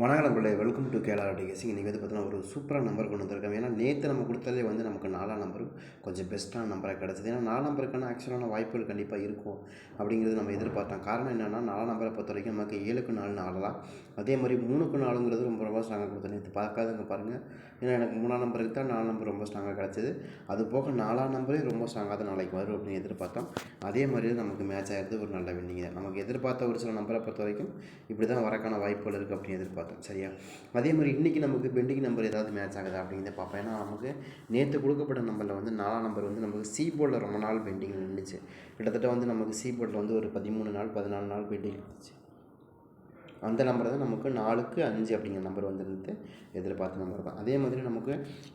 வணக்கம் நண்பர்களே welcome to கேலா டிகேசிங் இன்றைக்கி வந்து பார்த்தீங்கன்னா ஒரு சூப்பராக நம்பர் கொண்டு வந்திருக்கோம். ஏன்னா நேற்று நம்ம கொடுத்ததே வந்து நமக்கு நாலாம் நம்பரும் கொஞ்சம் பெஸ்ட்டான நம்பராக கிடச்சிது. ஏன்னா நாலாம் நம்பருக்கான ஆக்சுவலான வாய்ப்புகள் கண்டிப்பாக இருக்கும் அப்படிங்கிறது நம்ம எதிர்பார்த்தோம். காரணம் என்னென்னா நாலாம் நம்பரை பொறுத்த வரைக்கும் நமக்கு ஏழுக்கு நாலு நாலு தான். அதே மாதிரி மூணுக்கு நாலுங்கிறது ரொம்ப ரொம்ப ஸ்ட்ராங்காக கொடுத்தோம். நேற்று பார்க்காதவங்க பாருங்கள் ஏன்னா எனக்கு மூணாம் நம்பருக்கு தான் நாலு நம்பர் ரொம்ப ஸ்ட்ராங்காக கிடச்சிது. அது போக நாலாம் நம்பரே ரொம்ப ஸ்ட்ராங்காக தான் நாளைக்கு வரும் அப்படின்னு எதிர்பார்த்தோம். அதே மாதிரி நமக்கு மேட்ச் ஆகிறது ஒரு நல்ல வின்னிங் நமக்கு எதிர்பார்த்த ஒரு சில நம்பரை பொறுத்த வரைக்கும் இப்படி தான் வரக்கான வாய்ப்புகள் இருக்குது அப்படின்னு எதிர்பார்த்தோம். சரியா? அதே மாதிரி இன்றைக்கி நமக்கு பெண்டிங் நம்பர் ஏதாவது மேட்ச் ஆகுதா அப்படிங்கிறத பார்ப்பேன் ஏன்னா நமக்கு நேற்று கொடுக்கப்பட்ட நம்பரில் வந்து நாலாம் நம்பர் வந்து நமக்கு சி போர்டில் ரொம்ப நாள் பெண்டிங் நின்றுச்சு கிட்டத்தட்ட வந்து நமக்கு சி போர்டில் வந்து ஒரு பதிமூணு நாள் பதினாலு நாள் பெண்டிங் இருந்துச்சு. அந்த நம்பர் தான் நமக்கு நாலுக்கு அஞ்சு அப்படிங்கிற நம்பர் வந்துருந்து எதிர்பார்த்த நம்பர் தான். அதே மாதிரி நமக்கு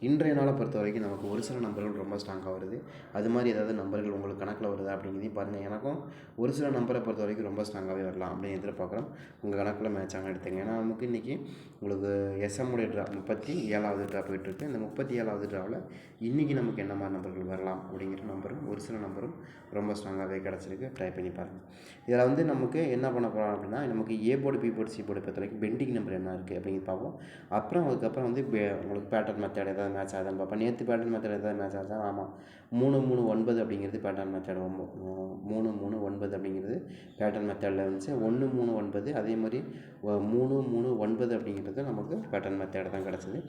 இன்றைய நாளை பொறுத்த வரைக்கும் நமக்கு ஒரு சில நம்பர்கள் ரொம்ப ஸ்ட்ராங்காக வருது. அது மாதிரி ஏதாவது நம்பர்கள் உங்களுக்கு கணக்கில் வருதா அப்படிங்கிறதையும் பாருங்கள் எனக்கும் ஒரு சில நம்பரை பொறுத்த வரைக்கும் ரொம்ப ஸ்ட்ராங்காகவே வரலாம் அப்படின்னு எதிர்பார்க்குறோம். உங்கள் கணக்கில் மேட்ச் ஆக எடுத்துங்க. ஏன்னா நமக்கு இன்றைக்கி உங்களுக்கு எஸ்எம்முடைய ட்ரா முப்பத்தி ஏழாவது ட்ரா போயிட்டுருக்கு. இந்த முப்பத்தி ஏழாவது ட்ராவில் இன்றைக்கி நமக்கு என்ன மாதிரி நம்பர்கள் வரலாம் அப்படிங்கிற நம்பரும் ஒரு சில நம்பரும் ரொம்ப ஸ்ட்ராங்காகவே கிடச்சிருக்கு. ட்ரை பண்ணி பாருங்கள் இதில் வந்து நமக்கு என்ன பண்ண போகிறோம் அப்படின்னா நமக்கு A board B board C board பொறுத்த வரைக்கும் பெண்டிங் நம்பர் என்ன இருக்குது அப்படிங்கிறது பார்ப்போம். அப்புறம் அதுக்கப்புறம் வந்து உங்களுக்கு பேட்டர்ன் மெத்தட் ஏதாவது மேட்ச் ஆகுதான்னு பார்ப்போம். நேற்று பேட்டர்ன் மெத்தட் ஏதாவது மேட்ச் ஆகுதா? ஆமாம் மூணு மூணு ஒன்பது அப்படிங்கிறது பேட்டர்ன் மெத்தட் மூணு மூணு ஒன்பது அப்படிங்கிறது பேட்டர்ன் மெத்தடில் இருந்துச்சு ஒன்று மூணு ஒன்பது அதே மாதிரி மூணு மூணு ஒன்பது அப்படிங்கிறது நமக்கு பேட்டர்ன் மெத்தட் தான் கிடச்சிது.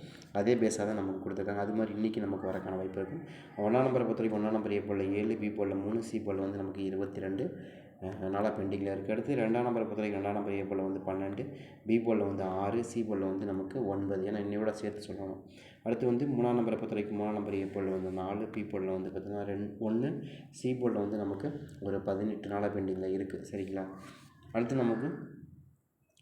அதே பேஸாக தான் நமக்கு கொடுத்துருக்காங்க. அது மாதிரி இன்றைக்கி நமக்கு வரக்கான வாய்ப்பு இருக்கும் ஒன்றாம் நம்பரை பொறுத்த வரைக்கும் ஒன்றாம் நம்பர் ஏ போல் ஏழு பி போல் மூணு சி போல் வந்து நமக்கு இருபத்தி ரெண்டு அதனால் பெண்டிங்கில் இருக்குது. அடுத்து ரெண்டாம் நம்பரை பொறுத்த வரைக்கும் ரெண்டாம் நம்பர் ஏ போல் வந்து பன்னெண்டு பி போலில் வந்து ஆறு சி போலில் வந்து நமக்கு ஒன்பது. ஏன்னா இன்னையோட சேர்த்து சொல்லணும். அடுத்து வந்து மூணாம் நம்பரை பொறுத்த வரைக்கும் மூணாம் நம்பர் ஏ போலில் வந்து நாலு பி போலில் வந்து பார்த்திங்கன்னா ரெண்டு ஒன்று சி போலில் வந்து நமக்கு ஒரு பதினெட்டு நாளாக பெண்டிங்கில் இருக்குது. சரிங்களா? அடுத்து நமக்கு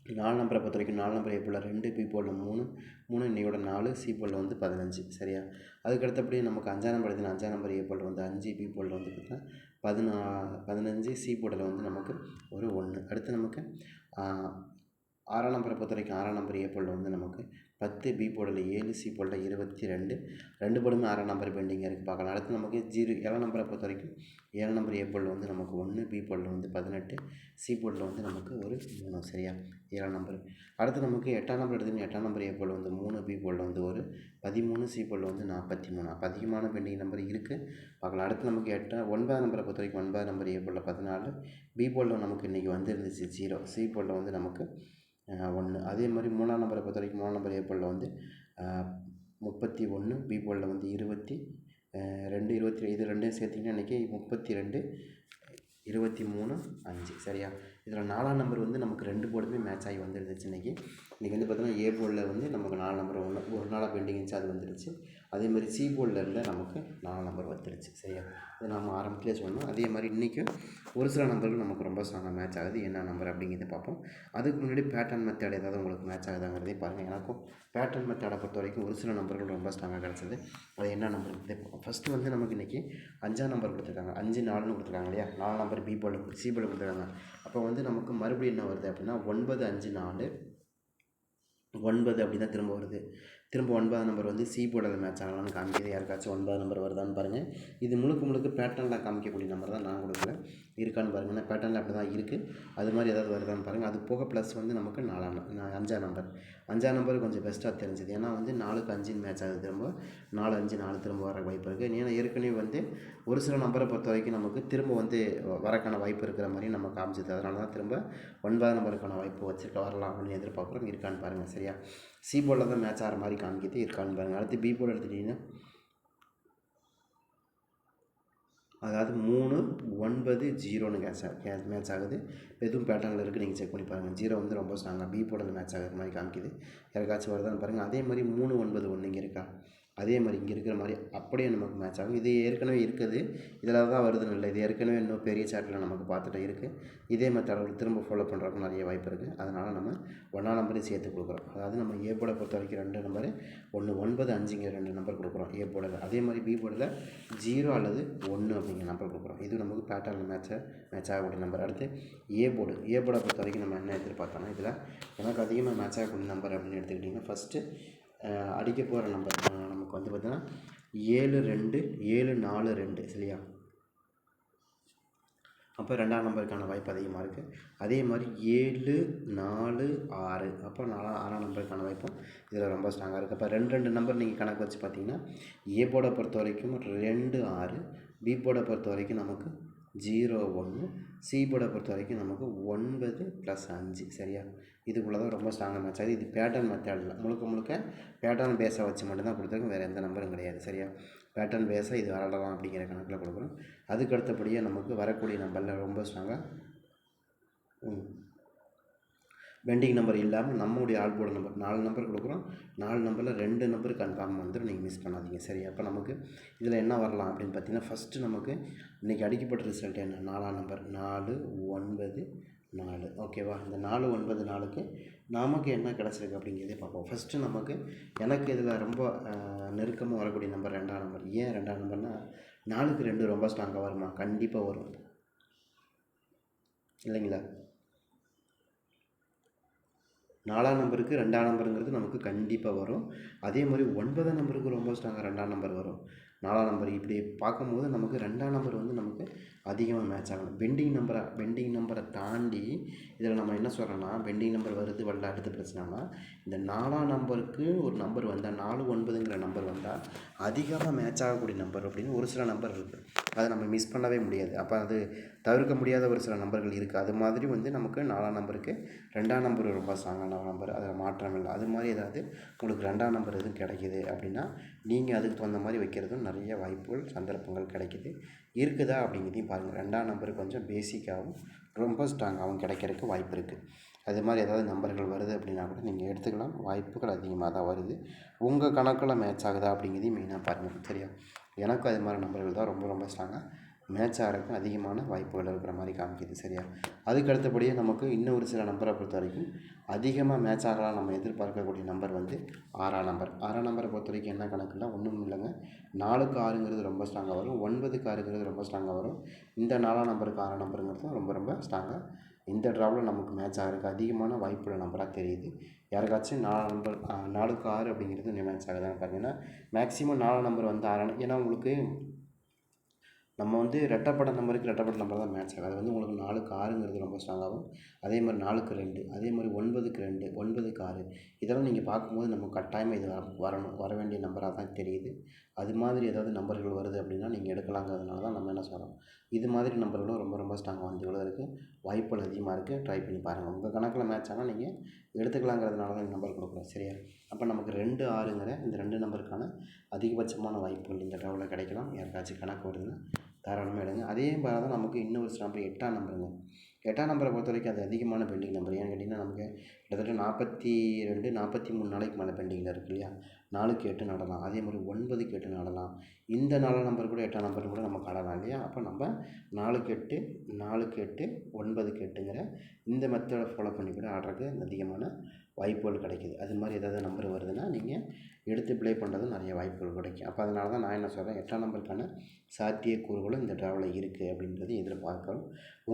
நாலு நம்பரை பொறுத்த வரைக்கும் நாலு நம்பர் ஏ ரெண்டு பி போலில் மூணு மூணு இன்னையோட நாலு சி போலில் வந்து பதினஞ்சு. சரியா? அதுக்கு அடுத்தபடி நமக்கு அஞ்சாம் நம்பர் எடுத்துனா அஞ்சாம் நம்பர் ஏ போலில் வந்து அஞ்சு பி போலில் வந்து பார்த்திங்கன்னா பதினா பதினஞ்சு சி போர்டில் வந்து நமக்கு ஒரு ஒன்று அடுத்து நமக்கு ஆறாம் நம்பரை பொறுத்த வரைக்கும் ஆறாம் நம்பர் ஏ போர்டில் வந்து நமக்கு பத்து பி போர்டில் ஏழு சி போர்டில் இருபத்தி ரெண்டு ரெண்டு போலுமே ஆறாம் நம்பர் பெண்டிங்காக இருக்குது பார்க்கலாம். அடுத்து நமக்கு ஜீரோ ஏழாம் நம்பரை பொறுத்த வரைக்கும் ஏழாம் நம்பர் ஏ போர்டில் வந்து நமக்கு ஒன்று பி போர்டில் வந்து பதினெட்டு சி போர்டில் வந்து நமக்கு ஒரு மூணு சரியா? ஏழாம் நம்பர். அடுத்து நமக்கு எட்டாம் நம்பர் எடுத்துக்கிட்டு எட்டாம் நம்பர் ஏ போர்டில் வந்து மூணு பி போர்டில் வந்து ஒரு பதிமூணு சி போர்டில் வந்து நாற்பத்தி மூணு அப்போ அதிகமான பெண்டிங் நம்பர் இருக்குது பார்க்கலாம். அடுத்து நமக்கு எட்டாம் ஒன்பதாம் நம்பரை பொறுத்த வரைக்கும் ஒன்பதாம் நம்பர் ஏ போர்டில் பதினாலு பி போர்டில் நமக்கு இன்றைக்கி வந்துருந்துச்சு ஜீரோ. சி போர்டில் வந்து நமக்கு ஒன்று அதே மாதிரி மூணாம் நம்பரை பொறுத்த வரைக்கும் மூணாம் நம்பர் ஏ வந்து முப்பத்தி ஒன்று பி வந்து இருபத்தி ரெண்டு இருபத்தி இது ரெண்டையும் சேர்த்திங்கன்னா இன்றைக்கி முப்பத்தி ரெண்டு இருபத்தி மூணு அஞ்சு. சரியா? இதில் நாலாம் நம்பர் வந்து நமக்கு ரெண்டு போர்டுமே மேட்ச் ஆகி வந்துருந்துச்சு இன்றைக்கி இன்றைக்கி வந்து பார்த்தோன்னா ஏ போர்டில் வந்து நமக்கு நாலு நம்பர் ஒன்று ஒரு நாளாக பெண்டிங் இருந்துச்சு அது வந்துடுச்சு அதே மாதிரி சி போர்டில் இருந்தால் நமக்கு நாலு நம்பர் வந்துடுச்சு சரியா? இது நம்ம ஆரம்பத்திலே சொன்னோம். அதே மாதிரி இன்றைக்கும் ஒரு சில நம்பர்கள் நமக்கு ரொம்ப ஸ்ட்ராங்காக மேட்ச் ஆகுது. என்ன நம்பர் அப்படிங்கிறத பார்ப்போம். அதுக்கு முன்னாடி பேட்டர்ன் மெத்தேட் ஏதாவது உங்களுக்கு மேட்ச் ஆகுதாங்கிறதே பாருங்கள் எனக்கும் பேட்டர்ன் மெத்தேடை பொறுத்த வரைக்கும் ஒரு சில நம்பர்கள் ரொம்ப ஸ்ட்ராங்காக கிடச்சிது. அது என்ன நம்பர் ஃபஸ்ட்டு வந்து நமக்கு இன்றைக்கி அஞ்சாம் நம்பர் கொடுத்துருக்காங்க. அஞ்சு நாலுன்னு கொடுத்துருக்காங்க இல்லையா? நாலு நம்பர் பி போர்டில் சி போர்டில் கொடுத்துருக்காங்க. அப்போ வந்து நமக்கு மறுபடியும் என்ன வருது அப்படின்னா ஒன்பது அஞ்சு நாலு ஒன்பது அப்படி தான் திரும்ப வருது. திரும்ப ஒன்பதாம் நம்பர் வந்து சி போர்டில் மேட்ச் ஆகலாம்னு காமிக்கிறது யாருக்காச்சும் ஒன்பதாம் நம்பர் வருதான்னு பாருங்கள் இது முழுக்க முழுக்க பேட்டர்னில் காமிக்கக்கூடிய நம்பர் தான் நான் கொடுக்கல. இருக்கான்னு பாருங்கள் ஏன்னா பேட்டர்னில் அப்படி தான் இருக்குது அது மாதிரி ஏதாவது வருதான்னு பாருங்கள் அது போக ப்ளஸ் வந்து நமக்கு நாலாம் அஞ்சாம் நம்பர் அஞ்சாம் நம்பர் கொஞ்சம் பெஸ்ட்டாக தெரிஞ்சுது. ஏன்னா வந்து நாலுக்கு அஞ்சுன்னு மேட்ச் ஆகுது திரும்ப. நாலு அஞ்சு நாலு திரும்ப வர வாய்ப்பு இருக்குது ஏன்னா ஏற்கனவே வந்து ஒரு சில நம்பரை பொறுத்த வரைக்கும் நமக்கு திரும்ப வந்து வரக்கான வாய்ப்பு இருக்கிற மாதிரி நம்ம காமிச்சது. அதனால தான் திரும்ப ஒன்பதாம் நம்பருக்கான வாய்ப்பு வச்சுருக்க வரலாம் அப்படின்னு எதிர்பார்க்குறோம். இருக்கான்னு பாருங்கள் சரியா? சி போர்டில் தான் மேட்ச் ஆகிற மாதிரி காமிக்கிது இருக்கான்னு பாருங்கள் அடுத்து பி போர்டு எடுத்துட்டிங்கன்னா அதாவது மூணு ஒன்பது ஜீரோன்னு கேட்ச் மேட்ச் ஆகுது. எதுவும் பேட்டர்னில் இருக்குது நீங்கள் செக் பண்ணி பாருங்கள் ஜீரோ வந்து ரொம்ப ஸ்ட்ராங்காக பி போர்டில் மேட்ச் ஆகிற மாதிரி காமிக்குது. யாருக்காச்சும் வருதான்னு பாருங்கள் அதே மாதிரி மூணு ஒன்பது ஒன்று இங்கே இருக்கா? அதே மாதிரி இங்கே இருக்கிற மாதிரி அப்படியே நமக்கு மேட்ச் ஆகும். இது ஏற்கனவே இருக்குது. இதில் தான் வருதுன்னு இல்லை இது. ஏற்கனவே இன்னும் பெரிய சாட்டில் நமக்கு பார்த்துட்டு இருக்குது இதே மெத்தடில் திரும்ப ஃபாலோ பண்ணுறதுக்கு நிறைய வாய்ப்பு இருக்குது அதனால் நம்ம ஒன்றாம் நம்பரையும் சேர்த்து கொடுக்குறோம். அதாவது நம்ம ஏ போர்டை பொறுத்த வரைக்கும் ரெண்டு நம்பர் ஒன்று ஒன்பது அஞ்சுங்க ரெண்டு நம்பர் கொடுக்குறோம். ஏ போர்டில் அதே மாதிரி பி போர்டில் ஜீரோ அல்லது ஒன்று அப்படிங்கிற நம்பர் கொடுக்குறோம். இது நமக்கு பேட்டர்ன் மேட்சை மேட்ச் ஆகக்கூடிய நம்பர் அடுத்து ஏ போர்டு ஏ போர்டை பொறுத்த வரைக்கும் நம்ம என்ன எதிர்பார்த்தோம்னா இதில் எனக்கு அதிகமாக மேட்ச் ஆகக்கூடிய நம்பர் அப்படின்னு எடுத்துக்கிட்டிங்கன்னா ஃபஸ்ட்டு அடிக்க போகிற நம்பர் நமக்கு வந்து பார்த்தீங்கன்னா ஏழு ரெண்டு ஏழு நாலு ரெண்டு சரியா? அப்போ ரெண்டாம் நம்பருக்கான வாய்ப்பு அதிகமாக இருக்குது அதே மாதிரி ஏழு நாலு ஆறு. அப்போ நாலாம் ஆறாம் நம்பருக்கான வாய்ப்பும் இதில் ரொம்ப ஸ்ட்ராங்காக இருக்குது அப்போ ரெண்டு ரெண்டு நம்பர் நீங்கள் கணக்கு வச்சு பார்த்தீங்கன்னா ஏ போர்டை பொறுத்த வரைக்கும் ரெண்டு ஆறு பி போர்டை பொறுத்த வரைக்கும் நமக்கு ஜீரோ ஒன்று சி போர்டை பொறுத்த வரைக்கும் நமக்கு ஒன்பது ப்ளஸ் அஞ்சு சரியா? இதுக்குள்ளே தான் ரொம்ப ஸ்ட்ராங்காக மேட்ச் ஆகுது இது பேட்டர்ன் மெத்தடில் முழுக்க முழுக்க பேட்டர்ன் பேஸை வச்சு மட்டும்தான் கொடுத்துருக்கோம் வேறு எந்த நம்பரும் கிடையாது சரியா? பேட்டர்ன் பேஸாக இது வரலாம் அப்படிங்கிற கணக்கில் கொடுக்குறோம் அதுக்கு அடுத்தபடியாக நமக்கு வரக்கூடிய நம்பரில் ரொம்ப ஸ்ட்ராங்காக பெண்டிங் நம்பர் இல்லாமல் நம்மளுடைய ஆல்போர்டு நம்பர் நாலு நம்பர் கொடுக்குறோம். நாலு நம்பரில் ரெண்டு நம்பர் கன்ஃபார்ம் வந்துடும் நீங்கள் மிஸ் பண்ணாதீங்க. சரி அப்போ நமக்கு இதில் என்ன வரலாம் அப்படின்னு பார்த்தீங்கன்னா ஃபஸ்ட்டு நமக்கு இன்றைக்கி அடிக்கப்பட்ட ரிசல்ட் என்ன? நாலாம் நம்பர் நாலு ஒன்பது நாலு. ஓகேவா இந்த நாலு ஒன்பது நாளுக்கு நமக்கு என்ன கிடச்சிருக்கு அப்படிங்கிறதே பார்ப்போம். ஃபஸ்ட்டு நமக்கு எனக்கு இதில் ரொம்ப நெருக்கமாக வரக்கூடிய நம்பர் ரெண்டாம் நம்பர் ஏன் ரெண்டாம் நம்பர்னால் நாலுக்கு ரெண்டு ரொம்ப ஸ்ட்ராங்காக வருமா? கண்டிப்பாக வரும். இல்லைங்களா? நாலாம் நம்பருக்கு ரெண்டாம் நம்பருங்கிறது நமக்கு கண்டிப்பாக வரும். அதே மாதிரி ஒன்பதாம் நம்பருக்கு ரொம்ப ஸ்ட்ராங்காக ரெண்டாம் நம்பர் வரும். நாலாம் நம்பர் இப்படி பார்க்கும்போது நமக்கு ரெண்டாம் நம்பர் வந்து நமக்கு அதிகமாக மேட்ச் ஆகணும். பெண்டிங் நம்பரை பெண்டிங் நம்பரை தாண்டி இதில் நம்ம என்ன சொல்கிறோன்னா பெண்டிங் நம்பர் வருது வரல அடுத்த பிரச்சனைனா இந்த நாலாம் நம்பருக்கு ஒரு நம்பர் வந்தால் நாலு ஒன்பதுங்கிற நம்பர் வந்தால் அதிகமாக மேட்ச் ஆகக்கூடிய நம்பர் அப்படின்னு ஒரு சில நம்பர் இருக்குது அதை நம்ம மிஸ் பண்ணவே முடியாது. அப்போ அது தவிர்க்க முடியாத ஒரு சில நம்பர்கள் இருக்குது அது மாதிரி வந்து நமக்கு நாலாம் நம்பருக்கு ரெண்டாம் நம்பர் ரொம்ப ஸ்ட்ராங்கான நம்பர். அதில் மாற்றம் இல்லை. அது மாதிரி ஏதாவது உங்களுக்கு ரெண்டாம் நம்பர் எதுவும் கிடைக்கிது அப்படின்னா நீங்கள் அதுக்கு தகுந்த மாதிரி வைக்கிறதும் நிறைய வாய்ப்புகள் சந்தர்ப்பங்கள் கிடைக்கிது. இருக்குதா அப்படிங்கிறதையும் பாருங்கள் ரெண்டாம் நம்பர் கொஞ்சம் பேசிக்காகவும் ரொம்ப ஸ்ட்ராங்காகவும் கிடைக்கிறதுக்கு வாய்ப்பு இருக்குது அது மாதிரி ஏதாவது நம்பர்கள் வருது அப்படின்னா கூட நீங்கள் எடுத்துக்கலாம். வாய்ப்புகள் அதிகமாக தான் வருது. உங்கள் கணக்கில் மேட்ச் ஆகுதா அப்படிங்கிறதையும் மெயினாக பாருங்கள் சரியா? எனக்கும் அது மாதிரி நம்பர்கள் தான் ரொம்ப ரொம்ப ஸ்ட்ராங்காக மேட்ச் ஆகிறதுக்கு அதிகமான வாய்ப்புகள் இருக்கிற மாதிரி காமிக்குது சரியா? அதுக்கு அடுத்தபடியே நமக்கு இன்னும் ஒரு சில நம்பரை பொறுத்த வரைக்கும் அதிகமாக மேட்ச் ஆகலாம் நம்ம எதிர்பார்க்கக்கூடிய நம்பர் வந்து ஆறாம் நம்பர். ஆறாம் நம்பரை பொறுத்த வரைக்கும் என்ன கணக்குன்னா ஒன்றும் இல்லைங்க. நாலுக்கு ஆறுங்கிறது ரொம்ப ஸ்ட்ராங்காக வரும். ஒன்பதுக்கு ஆறுங்கிறது ரொம்ப ஸ்ட்ராங்காக வரும். இந்த நாலாம் நம்பருக்கு ஆறாம் நம்பருங்கிறது ரொம்ப ரொம்ப ஸ்ட்ராங்காக இந்த ட்ராவில் நமக்கு மேட்ச் ஆகிறதுக்கு அதிகமான வாய்ப்புள்ள நம்பராக தெரியுது. யாருக்காச்சும் நாலு நம்பர் நாலுக்கு ஆறு அப்படிங்கிறது மேட்ச் ஆகுதான்னு பார்த்தீங்கன்னா மேக்ஸிமம் நாலாம் நம்பர் வந்து ஆறான ஏன்னா உங்களுக்கு நம்ம வந்து ரெட்டப்பட நம்பருக்கு ரெட்டப்பட நம்பர் தான் மேட்ச் ஆகும் அது வந்து உங்களுக்கு நாலுக்கு ஆறுங்கிறது ரொம்ப ஸ்ட்ராங்காகும் அதே மாதிரி நாலுக்கு ரெண்டு அதே மாதிரி ஒன்பதுக்கு ரெண்டு ஒன்பதுக்கு ஆறு. இதெல்லாம் நீங்கள் பார்க்கும்போது நம்ம கட்டாயமாக இது வரணும். வர வேண்டிய நம்பராக தான் தெரியுது. அது மாதிரி ஏதாவது நம்பர்கள் வருது அப்படின்னா நீங்கள் எடுக்கலாங்கிறதுனால தான் நம்ம என்ன சொல்கிறோம் இது மாதிரி நம்பர்களும் ரொம்ப ரொம்ப ஸ்ட்ராங்காக வந்து இருக்குது வாய்ப்புகள் அதிகமாக இருக்குது ட்ரை பண்ணி பாருங்கள் உங்கள் கணக்கில் மேட்ச் ஆனால் நீங்கள் எடுத்துக்கலாங்கிறதுனால தான் இந்த நம்பர் கொடுக்குறோம். சரியா? அப்போ நமக்கு ரெண்டு ஆறுங்கிற இந்த ரெண்டு நம்பருக்கான அதிகபட்சமான வாய்ப்புகள் இந்த ட்ராவில் கிடைக்கலாம். யாருக்காச்சும் கணக்கு வருதுன்னா தாராளமாக எடுங்க. அதே மாதிரி தான் நமக்கு இன்னொரு ஸ்டாம்பு எட்டாம் நம்பருங்க எட்டாம் நம்பரை பொறுத்த வரைக்கும் அது அதிகமான பெண்டிங் நம்பர் ஏன்னு கேட்டிங்கன்னா நமக்கு கிட்டத்தட்ட நாற்பத்தி ரெண்டு நாற்பத்தி மூணு நாளைக்கு மேலே பெண்டிங்கில் இருக்குது இல்லையா? நாலுக்கு எட்டு நடலாம். அதே மாதிரி ஒன்பதுக்கு எட்டு நடலாம். இந்த நாலாம் நம்பர் கூட எட்டாம் நம்பர் கூட நம்ம கடலாம் இல்லையா? அப்போ நம்ம நாலுக்கு எட்டு நாலுக்கு எட்டு ஒன்பதுக்கு எட்டுங்கிற இந்த மெத்தடை ஃபாலோ பண்ணி கூட ஆடுறதுக்கு அதிகமான வாய்ப்புகள் கிடைக்கிது. அது மாதிரி ஏதாவது நம்பர் வருதுன்னா நீங்கள் எடுத்து ப்ளே பண்ணுறது நிறைய வாய்ப்புகள் கிடைக்கும். அப்போ அதனால தான் நான் என்ன சொல்கிறேன் எட்டாம் நம்பருக்கான சாத்தியக்கூறுகளும் இந்த ட்ராவலில் இருக்குது அப்படின்றது எதிர்பார்க்கணும்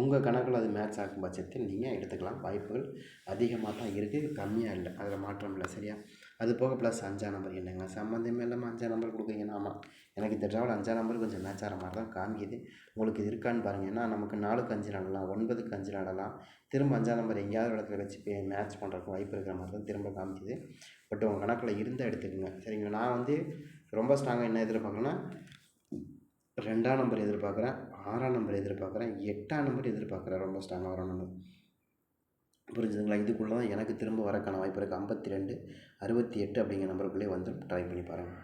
உங்கள் கணக்கில் அது மேட்ச் ஆகும் பட்சத்தில் நீங்கள் எடுத்துக்கலாம். வாய்ப்புகள் அதிகமாக தான் இருக்குது கம்மியாக இல்லை. அதில் மாற்றம் இல்லை சரியா? அது போக ப்ளஸ் அஞ்சாம் நம்பர் என்னங்க சம்மந்தமே இல்லாமல் அஞ்சாம் நம்பர் கொடுக்குறீங்க ஆமாம் எனக்கு இந்த ட்ராவல் அஞ்சாம் நம்பர் கொஞ்சம் மேட்ச் ஆகிற மாதிரி தான் காமிக்குது. உங்களுக்கு இது இருக்கான்னு பாருங்கள் ஏன்னா நமக்கு நாலுக்கு அஞ்சு நடலாம் ஒன்பதுக்கு அஞ்சு நடலாம் திரும்ப அஞ்சாம் நம்பர் எங்கேயாவது இடத்துல வச்சு மேட்ச் பண்ணுறதுக்கு வாய்ப்பு இருக்கிற மாதிரி தான் திரும்ப காமிக்குது. பட் உங்கள் கணக்கில் இருந்தால் எடுத்துக்கோங்க. சரிங்களா? நான் வந்து ரொம்ப ஸ்ட்ராங்காக என்ன எதிர்பார்க்குறேன்னா ரெண்டாம் நம்பர் எதிர்பார்க்குறேன் ஆறாம் நம்பர் எதிர்பார்க்குறேன் எட்டாம் நம்பர் எதிர்பார்க்குறேன். ரொம்ப ஸ்ட்ராங்காக வரணும்னு புரிஞ்சுதுங்களா? இதுக்குள்ளே தான் எனக்கு திரும்ப வரக்கான வாய்ப்பு இருக்குது ஐம்பத்தி ரெண்டு அறுபத்தி எட்டு அப்படிங்கிற நம்பருக்குள்ளேயே வந்து ட்ரை பண்ணி பாருங்கள்